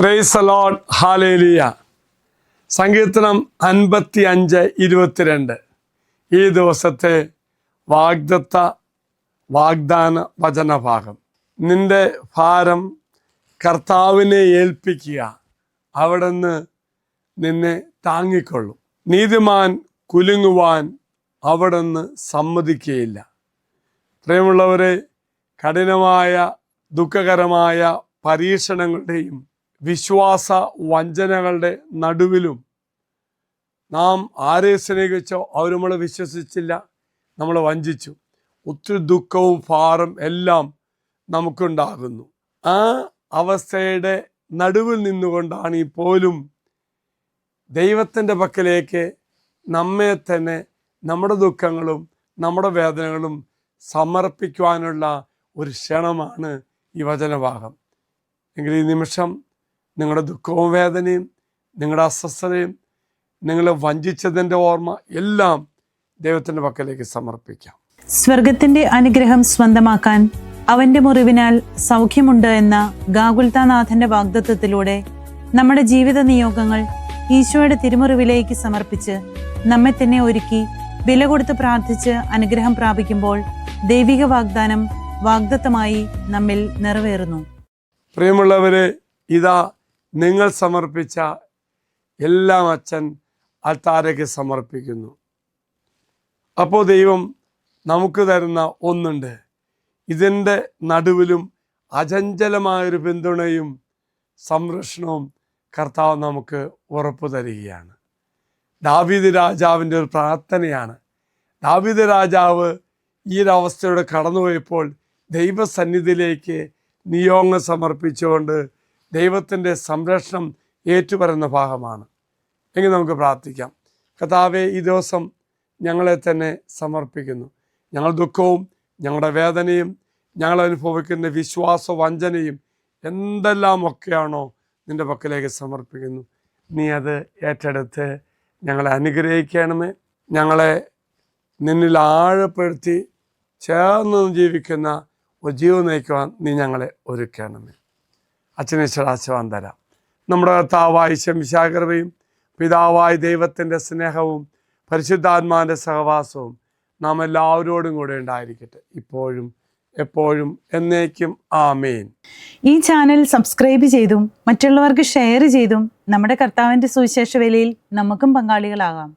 Price alone hallelujah സങ്കീർത്തനം അൻപത്തി അഞ്ച് ഇരുപത്തിരണ്ട്. ഈ ദിവസത്തെ വാഗ്ദത്ത വാഗ്ദാന വചനഭാഗം. നിന്റെ ഭാരം കർത്താവിനെ ഏൽപ്പിക്കുക. അവിടുന്ന് നിന്നെ താങ്ങിക്കൊള്ളും. നീതിമാൻ കുലുങ്ങുവാൻ അവിടുന്ന് സമ്മതിക്കുകയില്ല. പ്രിയമുള്ളവരെ കഠിനമായ ദുഃഖകരമായ പരീക്ഷണങ്ങളുടെയും വിശ്വാസ വഞ്ചനകളുടെ നടുവിലും നാം ആരെ സ്നേഹിച്ചോ അവർ നമ്മളെ വിശ്വസിച്ചില്ല നമ്മളെ വഞ്ചിച്ചു. ഒത്തിരി ദുഃഖവും ഭാരം എല്ലാം നമുക്കുണ്ടാകുന്നു. ആ അവസ്ഥയുടെ നടുവിൽ നിന്നുകൊണ്ടാണ് ഈ പോലും ദൈവത്തിന്റെ പക്കലേക്ക് നമ്മെ തന്നെ നമ്മുടെ ദുഃഖങ്ങളും നമ്മുടെ വേദനകളും സമർപ്പിക്കുവാനുള്ള ഒരു ക്ഷണമാണ് ഈ വചനഭാഗം എങ്കിൽ ഈ നിമിഷം നിങ്ങളുടെ ദുഃഖവും വേദനയും നിങ്ങളുടെ അസ്വസ്ഥതയും നിങ്ങളെ വഞ്ചിച്ചതിന്റെ ഓർമ്മ എല്ലാം ദൈവത്തിന്റെ പക്കലേക്ക് സമർപ്പിക്കാം. സ്വർഗത്തിന്റെ അനുഗ്രഹം സ്വന്തമാക്കാൻ അവന്റെ മുറിവിനാൽ സൗഖ്യമുണ്ട് എന്ന ഗാകുൽത്താനാഥന്റെ വാഗ്ദത്വത്തിലൂടെ നമ്മുടെ ജീവിത നിയോഗങ്ങൾ ഈശോയുടെ തിരുമുറിവിലേക്ക് സമർപ്പിച്ച് നമ്മെ തന്നെ ഒരുക്കി വില കൊടുത്ത് പ്രാർത്ഥിച്ച് അനുഗ്രഹം പ്രാപിക്കുമ്പോൾ ദൈവിക വാഗ്ദാനം വാഗ്ദത്തമായി നമ്മിൽ നിറവേറുന്നു. പ്രിയമുള്ളവരെ ഇതാ നിങ്ങൾ സമർപ്പിച്ച എല്ലാം അച്ഛൻ ആ താരയ്ക്ക് സമർപ്പിക്കുന്നു. അപ്പോൾ ദൈവം നമുക്ക് തരുന്ന ഒന്നുണ്ട്. ഇതിന്റെ നടുവിലും അചഞ്ചലമായൊരു പിന്തുണയും സംരക്ഷണവും കർത്താവ് നമുക്ക് ഉറപ്പു തരികയാണ്. ദാവീദ് രാജാവിന്റെ ഒരു പ്രാർത്ഥനയാണ്. ദാവീദ് രാജാവ് ഈ ഒരവസ്ഥയോടെ കടന്നുപോയപ്പോൾ ദൈവസന്നിധിയിലേക്ക് നിയോഗം സമർപ്പിച്ചുകൊണ്ട് ദൈവത്തിന്റെ സംരക്ഷണം ഏറ്റുപറയുന്ന ഭാഗമാണ്. എങ്കിൽ നമുക്ക് പ്രാർത്ഥിക്കാം. കഥാവെ ഈ ദിവസം ഞങ്ങളെ തന്നെ സമർപ്പിക്കുന്നു. ഞങ്ങൾ ദുഃഖവും ഞങ്ങളുടെ വേദനയും ഞങ്ങൾ അനുഭവിക്കുന്ന വിശ്വാസ വഞ്ചനയും എന്തെല്ലാം ഒക്കെയാണോ നിന്റെ പക്കലേക്ക് സമർപ്പിക്കുന്നു. നീ അത് ഏറ്റെടുത്ത് ഞങ്ങളെ അനുഗ്രഹിക്കണമേ. ഞങ്ങളെ നിന്നിൽ ആഴപ്പെടുത്തി ചേർന്ന് ജീവിക്കുന്ന ഒരു ജീവൻ നയിക്കുവാൻ നീ ഞങ്ങളെ ഒരുക്കണമേ. അച്ഛനേശ്വരാശവാൻ തരാം. നമ്മുടെ കർത്താവായ ശംശാകൃപയും പിതാവായ ദൈവത്തിന്റെ സ്നേഹവും പരിശുദ്ധാത്മാവിന്റെ സഹവാസവും നാം എല്ലാവരോടും കൂടെ ഉണ്ടായിരിക്കട്ടെ. ഇപ്പോഴും എപ്പോഴും എന്നേക്കും ആമേൻ. ഈ ചാനൽ സബ്സ്ക്രൈബ് ചെയ്തും മറ്റുള്ളവർക്ക് ഷെയർ ചെയ്തും നമ്മുടെ കർത്താവിന്റെ സുവിശേഷ വേലയിൽ നമുക്കും പങ്കാളികളാകാം.